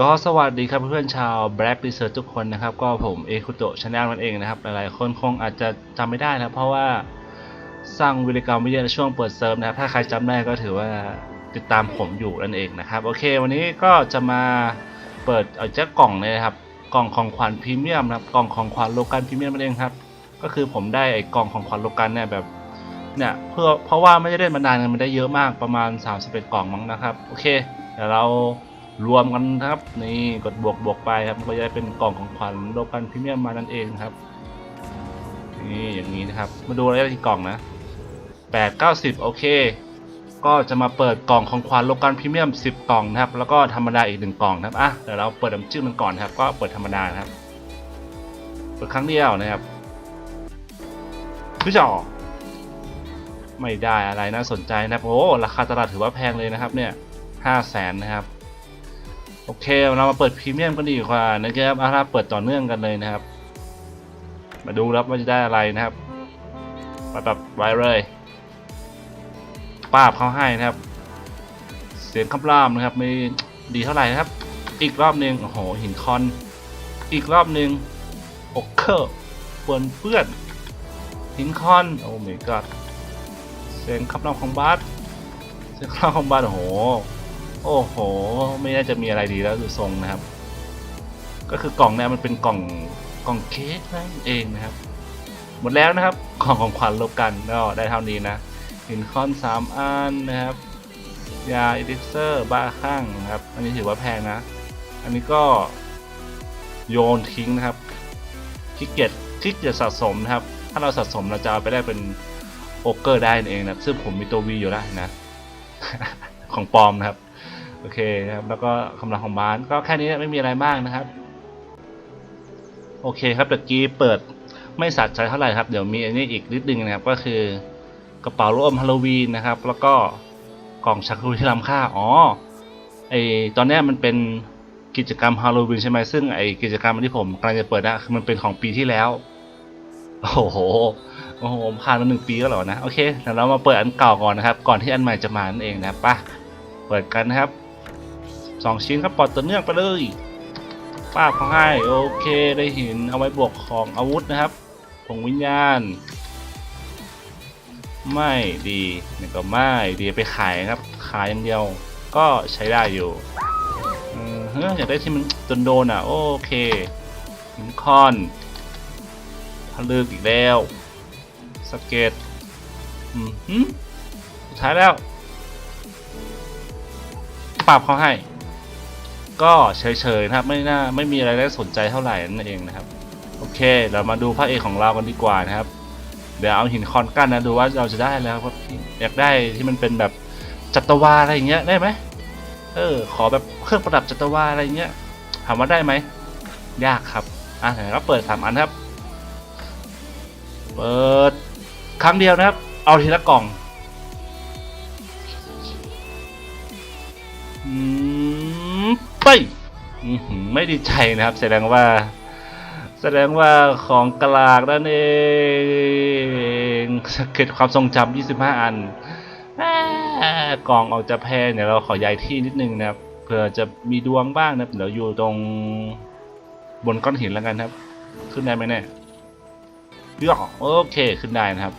ก็สวัสดีครับเพื่อนๆชาว Black Research ทุกคนนะครับ ก็ผมเอคุโตะชาแนลนั่นเองนะครับ หลายๆคนคงอาจจะจำไม่ได้นะครับเพราะว่าสร้างวิรกรรมวิทยาในช่วงเปิดเซิร์ฟนะครับ ถ้าใครจำได้ก็ถือว่าติดตามผมอยู่นั่นเองนะครับ โอเค วันนี้ก็จะมาเปิดเอาจ้ากล่องเลยนะครับ กล่องของขวัญพรีเมียมนะครับ กล่องของขวัญโลกันพรีเมียมนั่นเองครับ ก็คือผมได้ไอ้กล่องของขวัญโลกันเนี่ยแบบเนี่ยเพื่อเพราะว่าไม่ได้เล่นมานานมันได้เยอะมากประมาณ 31 กล่องมั้งนะครับ โอเค เดี๋ยวเรา รวมกันครับ นี่กดบวกบวกไปครับก็จะได้เป็นกล่องของขวัญโลกันพรีเมียมมานั่นเองครับ นี่อย่างนี้นะครับ มาดูอะไรที่กล่องนะ8 90โอเค ก็จะมาเปิดกล่องของขวัญโลกันพรีเมียม10กล่องนะครับ แล้วก็ธรรมดาอีกหนึ่งกล่องนะครับอะเดี๋ยวเราเปิดน้ำจิ้มมันก่อนครับ ก็เปิดธรรมดานะครับเปิดครั้งเดียวนะครับพี่จอไม่ได้อะไรน่าสนใจนะครับโอ้ราคาตลาดถือว่าแพงเลยนะครับ เนี่ยห้าแสนนะครับ โอเค เรามาเปิดพรีเมียมกันดีกว่านะครับอาราเปิดต่อเนื่องกันเลยนะครับ มาดูรับว่าจะได้อะไรนะครับไปแบบไว้เลยป้าบเขาให้นะครับ เสียงคำรามนะครับ ไม่ดีเท่าไหร่นะครับ อีกรอบหนึ่งโอ้โหหินคอน อีกรอบหนึ่งโอเคอร์เปื้อนเปื้อนหินคอน โอ้ my god เสียงขับร้องของบาสเสียงขับร้องของบาสโอ้โห โอ้โห ไม่น่าจะมีอะไรดีแล้วดูทรงนะครับ ก็คือกล่องเนี่ยมันเป็นกล่องกล่องเค้กนั่นเองนะครับ หมดแล้วนะครับกล่องของขวัญลบกันก็ได้เท่านี้นะหินคอนสามอันนะครับยาอิลิเซอร์บ้าข้างนะครับ อันนี้ถือว่าแพงนะ อันนี้ก็โยนทิ้งนะครับขี้เกียจขี้เกียจสะสมนะครับ ถ้าเราสะสมเราจะเอาไปได้เป็นโอเกอร์ได้นั่นเองนะซึ่งผมมีตัว V อยู่แล้วนะ ของปลอมนะครับ อเคครับแล้วก็คำรามของบ้านก็แค่นี้ไม่มีอะไรมากนะครับ โอเคครับตะกี้เปิดไม่สัดใจเท่าไหร่ครับเดี๋ยวมีอันนี้อีกนิดนึงนะครับก็คือกระเป๋าร่วมฮาโลวีนนะครับ แล้วก็กล่องชักคุยที่ล้ำค่าอ๋อไอตอนนี้มันเป็นกิจกรรมฮาโลวีนใช่ไหมซึ่งไอกิจกรรมที่ผมกำลังจะเปิดนะคือมันเป็นของปีที่แล้วโอ้โหโอ้โหผ่านมาหนึ่งปีก็แล้วนะโอเคเดี๋ยวเรามาเปิดอันเก่าก่อนนะครับ ก่อนที่อันใหม่จะมานั่นเองนะครับไปะเปิดกันนะครับ สองชิ้นครับปลอดตัวเนื่องไปเลยป้าบเขาให้โอเคได้หินเอาไว้บวกของอาวุธนะครับผงวิญญาณ ไม่ดีนี่ก็ไม่ดีไปขายครับ ขายอย่างเดียวก็ใช้ได้อยู่เฮ้ยอยากได้ที่มันโดนอะ โอเคหินคอนพลึกอีกแล้วสเก็ตอืมหืมสุดท้ายแล้วปรับเขาให้ ก็เฉยๆนะครับไม่น่าไม่มีอะไรน่าสนใจเท่าไหร่นั่นเองนะครับ โอเค เรามาดูพระเอกของเรากันดีกว่านะครับ เดี๋ยวเอาหินคอนกั้นนะดูว่าเราจะได้แล้วครับอยากได้ที่มันเป็นแบบจัตวาอะไรอย่างเงี้ยได้ไหมเออ ขอแบบเครื่องประดับจัตวาอะไรเงี้ยถามว่าได้ไหมยากครับอะไหนก็เปิดสามอันครับ เปิดครั้งเดียวนะครับ เอาทีละกล่องอืม ไปไม่ดีใจนะครับ แสดงว่า แสดงว่าของกลากนั่นเองเกิดความทรงจำ25 อันแหม่กล่องออกจะแพงเดี๋ยเราขอย้ายที่นิดนึงนะครับเผื่อจะมีดวงบ้างนะเดี๋ยวอยู่ตรงบนก้อนหินแล้วกันครับ ขึ้นได้ไหมเนี่ยย่อโอเคขึ้นได้นะครับ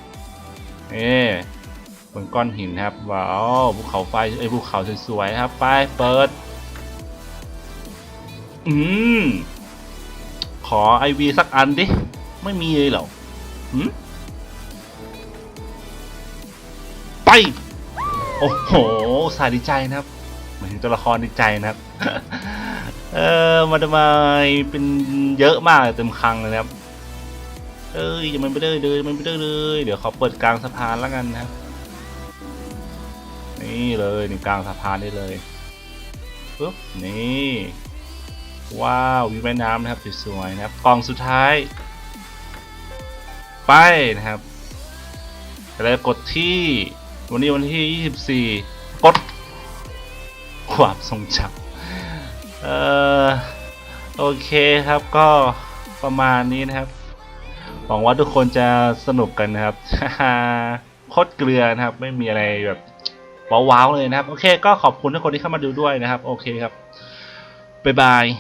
เอ๊บนก้อนหินครับว้าวภูเขาไฟเอ้ภูเขาสวยๆนะครับ ไปเปิด อืม ขอไอวีสักอันดิ ไม่มีเลยเหรอหืมไป โอ้โห สาดีใจนะครับหมายถึงตัวละครดีใจนะครับ เออมาทำไมเป็นเยอะมากเต็มคังเลยนะครับ เอ้ยยังมันไม่ได้เลยมันไม่ได้เลย เดี๋ยวขอเปิดกลางสะพานแล้วกันนะครับ นี่เลยนี่กลางสะพานได้เลยปุ๊บนี่ ว้าววิวแม่น้ำนะครับสวยๆนะครับกล่องสุดท้าย ไปนะครับแล้วกดที่วันนี้วันที่ 24 กด ความทรงจำเอ่อโอเคครับก็ประมาณนี้นะครับ หวังว่าทุกคนจะสนุกกันนะครับโคตรเกลือนะครับ ไม่มีอะไรแบบว้าวๆเลยนะครับ โอเค ก็ขอบคุณทุกคนที่เข้ามาดูด้วยนะครับ โอเคครับ 拜拜。